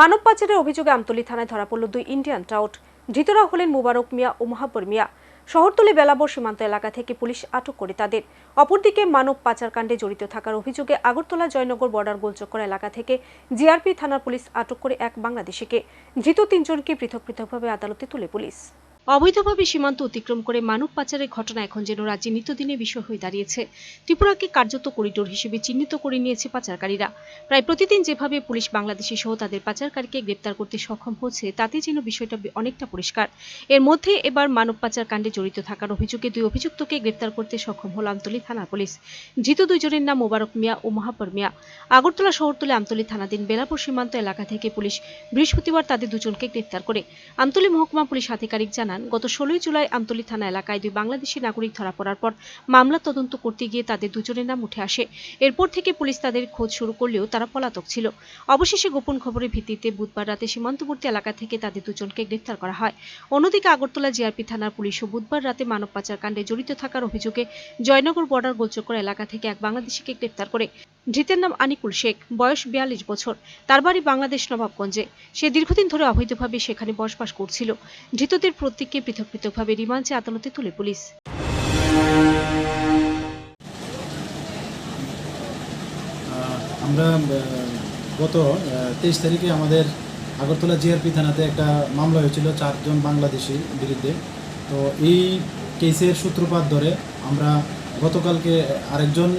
মানব পাচারের অভিযোগে আমতলী থানায় ধরা পড়ল দুই ইন্ডিয়ান টাউট। ধৃতরা হলেন মুবারক মিয়া ও মহাপুর মিয়া। শহরতলি বেলাবর সীমান্ত এলাকা থেকে পুলিশ আটক করে তাদের। অপরদিকে মানব পাচার কাণ্ডে জড়িত থাকার অভিযোগে আগরতলা জয়নগর বর্ডার গোলচক্কর এলাকা থেকে জিআরপি থানার পুলিশ আটক করে এক বাংলাদেশিকে। ধৃত তিনজনকে পৃথক পৃথকভাবে আদালতে তুলে পুলিশ। অবৈধভাবে সীমান্ত অতিক্রম করে মানব পাচারের ঘটনা এখন যেন রাজ্যে নিত্যদিনের বিষয় হয়ে দাঁড়িয়েছে। ত্রিপুরাকে কার্যত করিডোর হিসেবে চিহ্নিত করে নিয়েছে পাচারকারীরা। প্রায় প্রতিদিন যেভাবে পুলিশ বাংলাদেশি সহ তাদের পাচারকারীকে গ্রেপ্তার করতে সক্ষম হচ্ছে, তাতে যেন বিষয়টা অনেকটা পরিষ্কার। এর মধ্যে এবার মানব পাচার কাণ্ডে জড়িত থাকার অভিযোগে দুই অভিযুক্তকে গ্রেপ্তার করতে সক্ষম হল আমতলী থানা পুলিশ। ধৃত দুইজনের নাম মোবারক মিয়া ও মহাব্বর মিয়া। আগরতলা শহরতলি আমতলী থানাধীন বেলাপুর সীমান্ত এলাকা থেকে পুলিশ বৃহস্পতিবার তাদের দুজনকে গ্রেপ্তার করে। আমতলী মহকুমা পুলিশ আধিকারিক জানান গত ষোলোই জুলাই আমতলী থানা এলাকায় দুই বাংলাদেশি নাগরিক ধরা পড়ার পর মামলা তদন্ত করতে গিয়ে তাদের দুজনের নাম উঠে আসে। এরপর থেকে পুলিশ তাদের খোঁজ শুরু করলেও তারা পলাতক ছিল। অবশেষে গোপন খবরের ভিত্তিতে বুধবার রাতে সীমান্তবর্তী এলাকা থেকে তাদের দুজনকে গ্রেপ্তার করা হয়। অন্যদিকে আগরতলা জিআরপি থানার পুলিশও বুধবার রাতে মানব পাচার কাণ্ডে জড়িত থাকার অভিযোগে জয়নগর বর্ডার গোলচক্কর এলাকা থেকে এক বাংলাদেশিকে গ্রেপ্তার করে। ধৃতের নাম আনিকুল শেখ, বয়স বিয়াল্লিশ বছর। তার বাড়ি বাংলাদেশ নবাবগঞ্জে। সে দীর্ঘদিন ধরে অবৈধভাবে সেখানে বসবাস করছিল। ধৃতদের প্রত্যেককে পৃথক পৃথকভাবে রিমান্ডে আদালতে তুলে পুলিশ। আমরা গত তেইশ তারিখে আমাদের আগরতলা জিআরপি থানাতে একটা মামলা হয়েছিল চারজন বাংলাদেশি বিরুদ্ধে। তো এই কেসের সূত্রপাত ধরে আমরা গতকালকে আরেকজন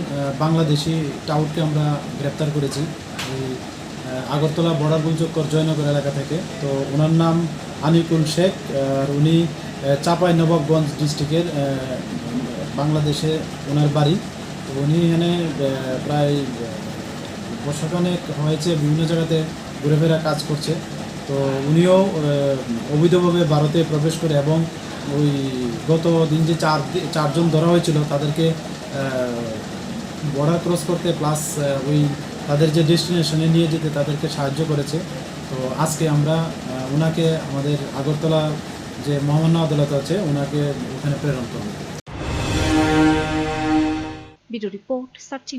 বাংলাদেশি টাউটকে আমরা গ্রেপ্তার করেছি। আগরতলা বর্ডার গুলচক্কর জয়নগর এলাকা থেকে। তো ওনার নাম আনিকুল শেখ, আর উনি চাপাই নবাবগঞ্জ ডিস্ট্রিক্টের বাংলাদেশে ওনার বাড়ি। তো উনি এখানে প্রায় বর্ষখানেক হয়েছে, বিভিন্ন জায়গাতে ঘুরে ফেরা কাজ করছে। তো উনিও অবৈধভাবে ভারতে প্রবেশ করে এবং ওই গত দিন যে চার চারজন ধরা হয়েছিল, তাদেরকে বর্ডার ক্রস করতে প্লাস ওই তাদের যে ডেস্টিনেশনে নিয়ে যেতে তাদেরকে সাহায্য করেছে। তো আজকে আমরা ওনাকে আমাদের আগরতলা যে মহামান্য আদালত আছে ওনাকে ওখানে প্রেরণ করব। Report search